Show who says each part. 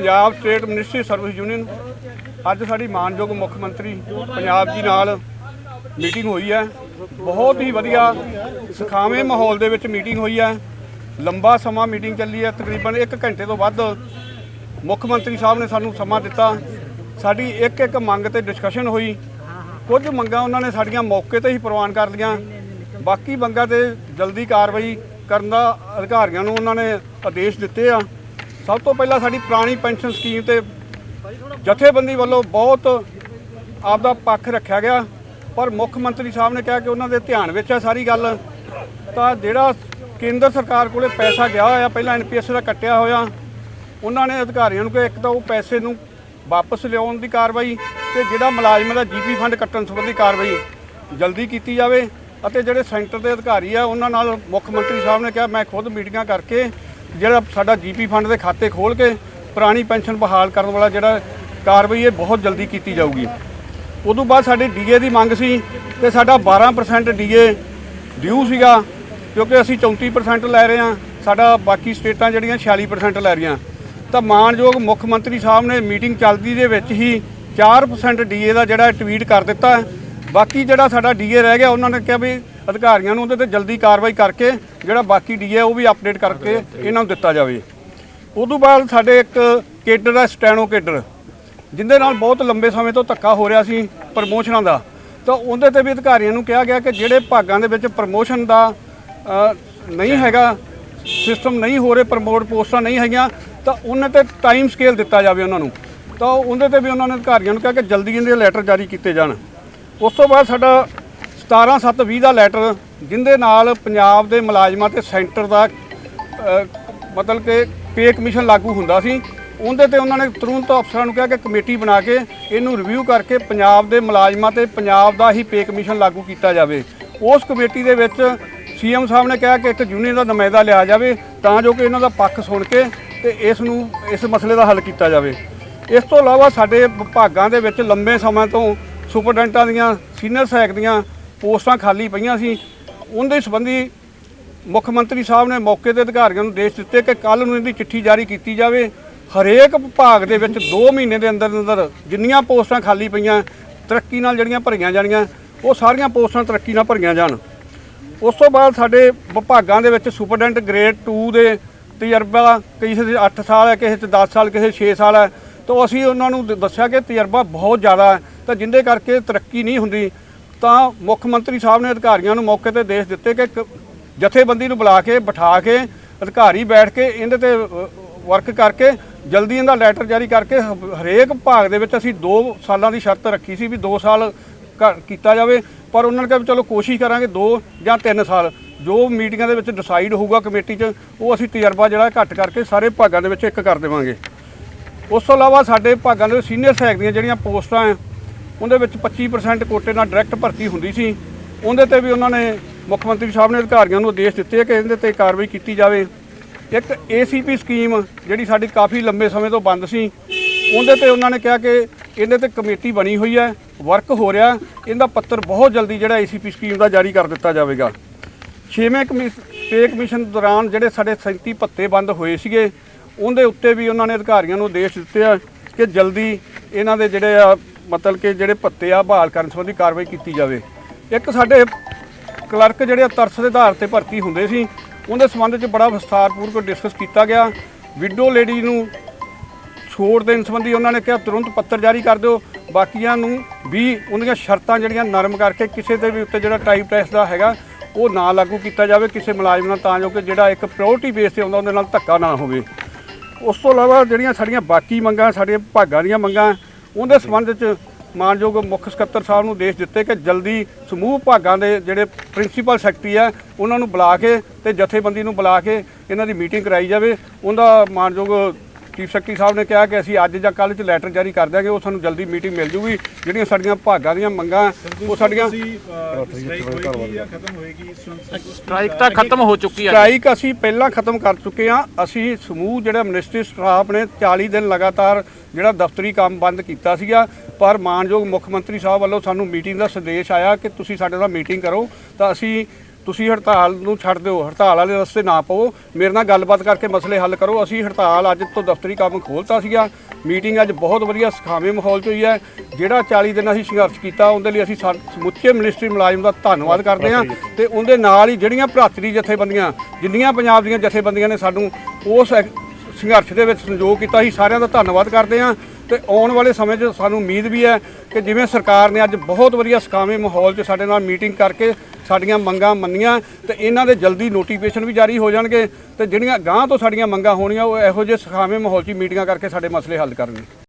Speaker 1: Punjab state ministry service union ਅੱਜ ਸਾਡੀ ਮਾਨਯੋਗ ਮੁੱਖ ਮੰਤਰੀ ਪੰਜਾਬ ਜੀ ਨਾਲ ਮੀਟਿੰਗ ਹੋਈ ਹੈ। ਬਹੁਤ ਹੀ ਵਧੀਆ ਸੁਖਾਵੇਂ ਮਾਹੌਲ ਦੇ ਵਿੱਚ ਮੀਟਿੰਗ ਹੋਈ ਹੈ। ਲੰਬਾ ਸਮਾਂ ਮੀਟਿੰਗ ਚੱਲੀ ਹੈ। ਤਕਰੀਬਨ 1 ਘੰਟੇ ਤੋਂ ਵੱਧ ਮੁੱਖ ਮੰਤਰੀ ਸਾਹਿਬ ਨੇ ਸਾਨੂੰ ਸਮਾਂ ਦਿੱਤਾ। ਸਾਡੀ ਇੱਕ ਇੱਕ ਮੰਗ ਤੇ ਡਿਸਕਸ਼ਨ ਹੋਈ। ਕੁਝ ਮੰਗਾਂ ਉਹਨਾਂ ਨੇ ਸਾਡੀਆਂ ਮੌਕੇ ਤੇ ਹੀ ਪ੍ਰਵਾਨ ਕਰ ਲਈਆਂ। ਬਾਕੀ ਮੰਗਾਂ ਤੇ ਜਲਦੀ ਕਾਰਵਾਈ ਕਰਨ ਦਾ ਅਧਿਕਾਰੀਆਂ ਨੂੰ ਉਹਨਾਂ ਨੇ ਆਦੇਸ਼ ਦਿੱਤੇ ਆ। ਸਭ ਤੋਂ ਪਹਿਲਾਂ ਸਾਡੀ ਪੁਰਾਣੀ ਪੈਨਸ਼ਨ ਸਕੀਮ ਤੇ ਜਥੇਬੰਦੀ ਵੱਲੋਂ ਬਹੁਤ ਆਪਦਾ ਪੱਖ ਰੱਖਿਆ ਗਿਆ, ਪਰ ਮੁੱਖ ਮੰਤਰੀ ਸਾਹਿਬ ਨੇ ਕਿਹਾ ਕਿ ਉਹਨਾਂ ਦੇ ਧਿਆਨ ਵਿੱਚ ਹੈ ਸਾਰੀ ਗੱਲ। ਤਾਂ ਜਿਹੜਾ ਕੇਂਦਰ ਸਰਕਾਰ ਕੋਲੇ ਪੈਸਾ ਗਿਆ ਹੋਇਆ, ਪਹਿਲਾਂ ਐਨਪੀਐਸ ਦਾ ਕੱਟਿਆ ਹੋਇਆ, ਉਹਨਾਂ ਨੇ ਅਧਿਕਾਰੀਆਂ ਨੂੰ ਕਿ ਇੱਕ ਤਾਂ ਉਹ ਪੈਸੇ ਨੂੰ ਵਾਪਸ ਲਿਆਉਣ ਦੀ ਕਾਰਵਾਈ ਤੇ ਜਿਹੜਾ ਮੁਲਾਜ਼ਮਾਂ ਦਾ ਜੀਪੀ ਫੰਡ ਕੱਟਣ ਸੰਬੰਧੀ ਕਾਰਵਾਈ ਜਲਦੀ ਕੀਤੀ ਜਾਵੇ। ਅਤੇ ਜਿਹੜੇ ਸੈਂਟਰ ਦੇ ਅਧਿਕਾਰੀ ਆ, ਉਹਨਾਂ ਨਾਲ ਮੁੱਖ ਮੰਤਰੀ ਸਾਹਿਬ ਨੇ ਕਿਹਾ, ਮੈਂ ਖੁਦ ਮੀਟਿੰਗਾਂ ਕਰਕੇ ਜਿਹੜਾ ਸਾਡਾ ਜੀਪੀ ਫੰਡ ਦੇ ਖਾਤੇ ਖੋਲ ਕੇ ਪੁਰਾਣੀ ਪੈਨਸ਼ਨ ਬਹਾਲ ਕਰਨ ਵਾਲਾ ਜਿਹੜਾ ਕਾਰਵਾਈ ਇਹ ਬਹੁਤ ਜਲਦੀ ਕੀਤੀ ਜਾਊਗੀ। ਉਦੋਂ ਬਾਅਦ ਸਾਡੇ ਡੀਏ ਦੀ ਮੰਗ ਸੀ ਤੇ ਸਾਡਾ 12% ਡੀਏ ਡਿਊ ਸੀਗਾ, ਕਿਉਂਕਿ ਅਸੀਂ 34% ਲੈ ਰਹੇ ਹਾਂ, ਸਾਡਾ ਬਾਕੀ ਸਟੇਟਾਂ ਜਿਹੜੀਆਂ 46% ਲੈ ਰਹੀਆਂ। ਤਾਂ ਮਾਨਯੋਗ ਮੁੱਖ ਮੰਤਰੀ ਸਾਹਿਬ ਨੇ ਮੀਟਿੰਗ ਚੱਲਦੀ ਦੇ ਵਿੱਚ ਹੀ 4% ਡੀਏ ਦਾ ਜਿਹੜਾ ਟਵੀਟ ਕਰ ਦਿੱਤਾ। ਬਾਕੀ ਜਿਹੜਾ ਸਾਡਾ ਡੀਏ ਰਹਿ ਗਿਆ, ਉਹਨਾਂ ਨੇ ਕਿਹਾ ਵੀ ਅਧਿਕਾਰੀਆਂ ਨੂੰ ਉਹਦੇ ਤੇ ਜਲਦੀ ਕਾਰਵਾਈ ਕਰਕੇ ਜਿਹੜਾ ਬਾਕੀ ਡੀਏ ਉਹ ਵੀ ਅਪਡੇਟ ਕਰਕੇ ਇਹਨਾਂ ਨੂੰ ਦਿੱਤਾ ਜਾਵੇ। ਉਦੋਂ ਬਾਅਦ ਸਾਡੇ ਇੱਕ ਕੇਡਰ ਹੈ, ਸਟੈਨੋ ਕੇਡਰ। ਜਿੰਦੇ ਨਾਲ ਬਹੁਤ ਲੰਬੇ ਸਮੇਂ ਤੋਂ ਧੱਕਾ ਹੋ ਰਿਹਾ ਸੀ ਪ੍ਰਮੋਸ਼ਨਾਂ ਦਾ। ਤਾਂ ਉਹਦੇ ਤੇ ਵੀ ਅਧਿਕਾਰੀਆਂ ਨੂੰ ਕਿਹਾ ਗਿਆ ਕਿ ਜਿਹੜੇ ਭਾਗਾਂ ਦੇ ਵਿੱਚ ਪ੍ਰਮੋਸ਼ਨ ਦਾ ਨਹੀਂ ਹੈਗਾ, ਸਿਸਟਮ ਨਹੀਂ ਹੋ ਰਹੇ, ਪ੍ਰਮੋਟ ਪੋਸਟਾਂ ਨਹੀਂ ਹੈਗੀਆਂ, ਤਾਂ ਉਹਨਾਂ ਤੇ ਟਾਈਮ ਸਕੇਲ ਦਿੱਤਾ ਜਾਵੇ ਉਹਨਾਂ ਨੂੰ। ਤਾਂ ਉਹਦੇ ਤੇ ਵੀ ਉਹਨਾਂ ਨੇ ਅਧਿਕਾਰੀਆਂ ਨੂੰ ਕਿਹਾ ਕਿ ਜਲਦੀ ਇਹਦੇ ਲੈਟਰ ਜਾਰੀ ਕੀਤੇ ਜਾਣ। ਉਸ ਤੋਂ ਬਾਅਦ ਸਾਡਾ 17720 ਦਾ ਲੈਟਰ ਜਿੰਦੇ ਨਾਲ ਪੰਜਾਬ ਦੇ ਮੁਲਾਜ਼ਮਾਂ ਤੇ ਸੈਂਟਰ ਦਾ ਮਤਲਬ ਕਿ ਪੇ ਕਮਿਸ਼ਨ ਲਾਗੂ ਹੁੰਦਾ ਸੀ। ਉਹਦੇ ਤੇ ਉਹਨਾਂ ਨੇ ਤੁਰੰਤ ਅਫਸਰਾਂ ਨੂੰ ਕਿਹਾ ਕਿ ਕਮੇਟੀ ਬਣਾ ਕੇ ਇਹਨੂੰ ਰਿਵਿਊ ਕਰਕੇ ਪੰਜਾਬ ਦੇ ਮੁਲਾਜ਼ਮਾਂ ਤੇ ਪੰਜਾਬ ਦਾ ਹੀ ਪੇ ਕਮਿਸ਼ਨ ਲਾਗੂ ਕੀਤਾ ਜਾਵੇ। ਉਸ ਕਮੇਟੀ ਦੇ ਵਿੱਚ ਸੀਐਮ ਸਾਹਿਬ ਨੇ ਕਿਹਾ ਕਿ ਇੱਕ ਯੂਨੀਅਨ ਦਾ ਨੁਮਾਇੰਦਾ ਲਿਆ ਜਾਵੇ ਤਾਂ ਜੋ ਕਿ ਇਹਨਾਂ ਦਾ ਪੱਖ ਸੁਣ ਕੇ ਤੇ ਇਸ ਨੂੰ, ਇਸ ਮਸਲੇ ਦਾ ਹੱਲ ਕੀਤਾ ਜਾਵੇ। ਇਸ ਤੋਂ ਇਲਾਵਾ ਸਾਡੇ ਵਿਭਾਗਾਂ ਦੇ ਵਿੱਚ ਲੰਬੇ ਸਮੇਂ ਤੋਂ ਸੁਪਰਡੈਂਟਾਂ ਦੀਆਂ, ਸੀਨੀਅਰ ਸਹਾਇਕ ਦੀਆਂ ਪੋਸਟਾਂ ਖਾਲੀ ਪਈਆਂ ਸੀ। ਉਹਦੇ ਸੰਬੰਧੀ ਮੁੱਖ ਮੰਤਰੀ ਸਾਹਿਬ ਨੇ ਮੌਕੇ ਤੇ ਅਧਿਕਾਰੀਆਂ ਨੂੰ ਦੇਸ਼ ਦਿੱਤੇ ਕਿ ਕੱਲ ਨੂੰ ਇਹਦੀ ਚਿੱਠੀ ਜਾਰੀ ਕੀਤੀ ਜਾਵੇ। ਹਰੇਕ ਵਿਭਾਗ ਦੇ ਵਿੱਚ 2 ਮਹੀਨੇ ਦੇ ਅੰਦਰ ਅੰਦਰ ਜਿੰਨੀਆਂ ਪੋਸਟਾਂ ਖਾਲੀ ਪਈਆਂ, ਤਰੱਕੀ ਨਾਲ ਜਿਹੜੀਆਂ ਭਰੀਆਂ ਜਾਣੀਆਂ, ਉਹ ਸਾਰੀਆਂ ਪੋਸਟਾਂ ਤਰੱਕੀ ਨਾਲ ਭਰੀਆਂ ਜਾਣ। ਉਸ ਤੋਂ ਬਾਅਦ ਸਾਡੇ ਵਿਭਾਗਾਂ ਦੇ ਵਿੱਚ ਸੁਪਰਡੈਂਟ ਗ੍ਰੇਡ 2 ਦੇ ਤਜਰਬਾ ਕਿਸੇ ਦੇ 8 ਸਾਲ ਹੈ, ਕਿਸੇ ਤੇ 10 ਸਾਲ, ਕਿਸੇ 6 ਸਾਲ ਹੈ। ਤਾਂ ਅਸੀਂ ਉਹਨਾਂ ਨੂੰ ਦੱਸਿਆ ਕਿ ਤਜਰਬਾ ਬਹੁਤ ਜ਼ਿਆਦਾ ਹੈ। ਤਾਂ ਜਿੰਦੇ ਕਰਕੇ ਤਰੱਕੀ ਨਹੀਂ ਹੁੰਦੀ ਤਾਂ ਮੁੱਖ ਮੰਤਰੀ ਸਾਹਿਬ ਨੇ ਅਧਿਕਾਰੀਆਂ ਨੂੰ ਮੌਕੇ ਤੇ ਦੇਸ਼ ਦਿੱਤੇ ਕਿ ਇੱਕ ਜਥੇਬੰਦੀ ਨੂੰ ਬੁਲਾ ਕੇ, ਬਿਠਾ ਕੇ, ਅਧਿਕਾਰੀ ਬੈਠ ਕੇ, ਇਹਦੇ ਤੇ ਵਰਕ ਕਰਕੇ, ਜਲਦੀ ਇਹਦਾ ਲੈਟਰ ਜਾਰੀ ਕਰਕੇ, ਹ- ਹਰੇਕ ਭਾਗ ਦੇ ਵਿੱਚ ਅਸੀਂ 2 ਸਾਲਾਂ ਦੀ ਸ਼ਰਤ ਰੱਖੀ ਸੀ ਵੀ 2 ਸਾਲ ਕ- ਕੀਤਾ ਜਾਵੇ, ਪਰ ਉਹਨਾਂ ਨੇ ਕਿਹਾ ਵੀ ਚਲੋ ਕੋਸ਼ਿਸ਼ ਕਰਾਂਗੇ 2 ਜਾਂ 3 ਸਾਲ। ਜੋ ਮੀਟਿੰਗਾਂ ਦੇ ਵਿੱਚ ਡਿਸਾਈਡ ਹੋਊਗਾ ਕਮੇਟੀ 'ਚ, ਉਹ ਅਸੀਂ ਤਜਰਬਾ ਜਿਹੜਾ ਘੱਟ ਕਰਕੇ ਸਾਰੇ ਭਾਗਾਂ ਦੇ ਵਿੱਚ ਇੱਕ ਕਰ ਦੇਵਾਂਗੇ। ਉਸ ਤੋਂ ਇਲਾਵਾ ਸਾਡੇ ਭਾਗਾਂ ਦੇ ਸੀਨੀਅਰ ਸਹਾਇਕ ਦੀਆਂ ਜਿਹੜੀਆਂ ਪੋਸਟਾਂ ਹੈ ਉਹਦੇ ਵਿੱਚ 25% ਕੋਟੇ ਨਾਲ ਡਾਇਰੈਕਟ ਭਰਤੀ ਹੁੰਦੀ ਸੀ। ਉਹਦੇ ਤੇ ਵੀ ਉਹਨਾਂ ਨੇ ਮੁੱਖ ਮੰਤਰੀ ਸਾਹਿਬ ਨੇ ਅਧਿਕਾਰੀਆਂ ਨੂੰ ਆਦੇਸ਼ ਦਿੱਤੇ ਕਿ ਇਹਦੇ ਤੇ ਕਾਰਵਾਈ ਕੀਤੀ ਜਾਵੇ। ਇੱਕ ਏਸੀਪੀ ਸਕੀਮ ਜਿਹੜੀ ਸਾਡੀ ਕਾਫੀ ਲੰਬੇ ਸਮੇਂ ਤੋਂ ਬੰਦ ਸੀ। ਉਹਦੇ ਤੇ ਉਹਨਾਂ ਨੇ ਕਿਹਾ ਕਿ ਇਹਦੇ ਤੇ ਕਮੇਟੀ ਬਣੀ ਹੋਈ ਹੈ ਵਰਕ ਹੋ ਰਿਹਾ। ਇਹਦਾ ਪੱਤਰ ਬਹੁਤ ਜਲਦੀ ਜਿਹੜਾ ਏਸੀਪੀ ਸਕੀਮ ਦਾ ਜਾਰੀ ਕਰ ਦਿੱਤਾ ਜਾਵੇਗਾ। ਛੇਵੇਂ ਕਮਿਸ ਪੇ ਕਮਿਸ਼ਨ ਦੌਰਾਨ ਜਿਹੜੇ ਸਾਡੇ 37 ਭੱਤੇ ਬੰਦ ਹੋਏ ਸੀਗੇ, ਉਹਦੇ ਉੱਤੇ ਵੀ ਉਹਨਾਂ ਨੇ ਅਧਿਕਾਰੀਆਂ ਨੂੰ ਆਦੇਸ਼ ਦਿੱਤੇ ਆ ਕਿ ਜਲਦੀ ਇਹਨਾਂ ਦੇ ਜਿਹੜੇ ਆ ਮਤਲਬ ਕਿ ਜਿਹੜੇ ਭੱਤੇ ਆ ਬਹਾਲ ਕਰਨ ਸੰਬੰਧੀ ਕਾਰਵਾਈ ਕੀਤੀ ਜਾਵੇ। ਇੱਕ ਸਾਡੇ ਕਲਰਕ ਜਿਹੜੇ ਆ ਤਰਸ ਦੇ ਆਧਾਰ ਤੇ ਭਰਤੀ ਹੁੰਦੇ ਸੀ, ਉਹਦੇ ਸੰਬੰਧ ਵਿੱਚ ਬੜਾ ਵਿਸਥਾਰਪੂਰਵਕ ਡਿਸਕਸ ਕੀਤਾ ਗਿਆ। ਵਿਡੋ ਲੇਡੀ ਨੂੰ ਛੋੜ ਦੇਣ ਸੰਬੰਧੀ ਉਹਨਾਂ ਨੇ ਕਿਹਾ, ਤੁਰੰਤ ਪੱਤਰ ਜਾਰੀ ਕਰ ਦਿਓ। ਬਾਕੀਆਂ ਨੂੰ ਵੀ ਉਹਦੀਆਂ ਸ਼ਰਤਾਂ ਜਿਹੜੀਆਂ ਨਰਮ ਕਰਕੇ ਕਿਸੇ ਦੇ ਵੀ ਉੱਤੇ ਜਿਹੜਾ ਟਾਈਪ ਟੈਸਟ ਦਾ ਹੈਗਾ, ਉਹ ਨਾ ਲਾਗੂ ਕੀਤਾ ਜਾਵੇ। ਕਿਸੇ ਮੁਲਾਜ਼ਮ ਨਾਲ ਤਾਂ ਜੋ ਕਿ ਜਿਹੜਾ ਇੱਕ ਪ੍ਰਾਇੋਰਟੀ ਬੇਸ ਤੇ ਆਉਂਦਾ, ਉਹਦੇ ਨਾਲ ਧੱਕਾ ਨਾ ਹੋਵੇ। ਉਸ ਤੋਂ ਇਲਾਵਾ ਜਿਹੜੀਆਂ ਸਾਡੀਆਂ ਬਾਕੀ ਮੰਗਾਂ, ਸਾਡੀਆਂ ਭਾਗਾਂ ਦੀਆਂ ਮੰਗਾਂ ਉਹਦੇ ਸੰਬੰਧ 'ਚ ਮਾਨਯੋਗ ਮੁੱਖ ਸਕੱਤਰ ਸਾਹਿਬ ਨੂੰ ਦੇਸ਼ ਦਿੱਤੇ ਕਿ ਜਲਦੀ ਸਮੂਹ ਭਾਗਾਂ ਦੇ ਜਿਹੜੇ ਪ੍ਰਿੰਸੀਪਲ ਸੈਕਟਰੀ ਆ, ਉਹਨਾਂ ਨੂੰ ਬੁਲਾ ਕੇ ਤੇ ਜਥੇਬੰਦੀ ਨੂੰ ਬੁਲਾ ਕੇ ਇਹਨਾਂ ਦੀ ਮੀਟਿੰਗ ਕਰਾਈ ਜਾਵੇ। ਉਹਦਾ ਮਾਨਯੋਗ ਚੀਫ ਸੈਕਟਰੀ ਸਾਹਿਬ ਨੇ ਕਿਹਾ ਕਿ ਅਸੀਂ ਅੱਜ ਜਾਂ ਕੱਲ੍ਹ ਚ ਲੈਟਰ ਜਾਰੀ ਕਰ ਦਿਆਂਗੇ ਉਹ ਸਾਨੂੰ ਜਲਦੀ ਮੀਟਿੰਗ ਮਿਲ ਜੂਗੀ। ਜਿਹੜੀਆਂ ਸਾਡੀਆਂ ਭਾਗਾਂ ਦੀਆਂ ਮੰਗਾਂ ਉਹ ਸਾਡੀਆਂ
Speaker 2: ਸਟ੍ਰਾਈਕ ਤਾਂ ਖਤਮ ਹੋ ਚੁੱਕੀ ਹੈ
Speaker 1: ਸਟ੍ਰਾਈਕ ਅਸੀਂ ਪਹਿਲਾਂ ਖਤਮ ਕਰ ਚੁੱਕੇ ਹਾਂ। ਅਸੀਂ ਸਮੂਹ ਜਿਹੜਾ ਮਿਨਿਸਟਰੀ ਸਟਾਫ ਨੇ 40 ਦਿਨ ਲਗਾਤਾਰ ਜਿਹੜਾ ਦਫ਼ਤਰੀ ਕੰਮ ਬੰਦ ਕੀਤਾ ਸੀਗਾ। ਪਰ ਮਾਨਯੋਗ ਮੁੱਖ ਮੰਤਰੀ ਸਾਹਿਬ ਵੱਲੋਂ ਸਾਨੂੰ ਮੀਟਿੰਗ ਦਾ ਸੰਦੇਸ਼ ਆਇਆ ਕਿ ਤੁਸੀਂ ਸਾਡੇ ਨਾਲ ਮੀਟਿੰਗ ਕਰੋ। ਤਾਂ ਅਸੀਂ ਤੁਸੀਂ ਹੜਤਾਲ ਨੂੰ ਛੱਡ ਦਿਓ ਹੜਤਾਲ ਵਾਲੇ ਰਸਤੇ ਨਾ ਪਾਓ ਮੇਰੇ ਨਾਲ ਗੱਲਬਾਤ ਕਰਕੇ ਮਸਲੇ ਹੱਲ ਕਰੋ। ਅਸੀਂ ਹੜਤਾਲ ਅੱਜ ਤੋਂ ਦਫ਼ਤਰੀ ਕੰਮ ਖੋਲ੍ਹਤਾ ਸੀਗਾ। ਮੀਟਿੰਗ ਅੱਜ ਬਹੁਤ ਵਧੀਆ ਸੁਖਾਵੇਂ ਮਾਹੌਲ 'ਚ ਹੋਈ ਹੈ। ਜਿਹੜਾ 40 ਦਿਨ ਅਸੀਂ ਸੰਘਰਸ਼ ਕੀਤਾ ਉਹਦੇ ਲਈ ਅਸੀਂ ਸਮੁੱਚੇ ਮਿਨਿਸਟਰੀ ਮੁਲਾਜ਼ਮ ਦਾ ਧੰਨਵਾਦ ਕਰਦੇ ਹਾਂ। ਤੇ ਉਹਦੇ ਨਾਲ ਹੀ ਜਿਹੜੀਆਂ ਭਰਾਤਰੀ ਜਥੇਬੰਦੀਆਂ ਜਿੰਨੀਆਂ ਪੰਜਾਬ ਦੀਆਂ ਜਥੇਬੰਦੀਆਂ ਨੇ ਸਾਨੂੰ ਉਸ ਸੰਘਰਸ਼ ਦੇ ਵਿੱਚ ਸੰਯੋਗ ਕੀਤਾ ਸੀ ਸਾਰਿਆਂ ਦਾ ਧੰਨਵਾਦ ਕਰਦੇ ਹਾਂ। ਤੇ ਆਉਣ ਵਾਲੇ ਸਮੇਂ 'ਚ ਸਾਨੂੰ ਉਮੀਦ ਵੀ ਹੈ ਕਿ ਜਿਵੇਂ ਸਰਕਾਰ ਨੇ ਅੱਜ ਬਹੁਤ ਵਧੀਆ ਸਕਾਵੇਂ ਮਾਹੌਲ 'ਚ ਸਾਡੇ ਨਾਲ ਮੀਟਿੰਗ ਕਰਕੇ ਸਾਡੀਆਂ ਮੰਗਾਂ ਮੰਨੀਆਂ ਤੇ ਇਹਨਾਂ ਦੇ ਜਲਦੀ ਨੋਟੀਫਿਕੇਸ਼ਨ ਵੀ ਜਾਰੀ ਹੋ ਜਾਣਗੇ ਤੇ ਜਿਹੜੀਆਂ ਗਾਂਹ ਤੋਂ ਸਾਡੀਆਂ ਮੰਗਾਂ ਹੋਣੀਆਂ ਉਹ ਇਹੋ ਜਿਹੇ ਸਖਾਵੇਂ ਮਾਹੌਲ 'ਚ ਮੀਟਿੰਗਾਂ ਕਰਕੇ ਸਾਡੇ ਮਸਲੇ ਹੱਲ ਕਰਨਗੇ।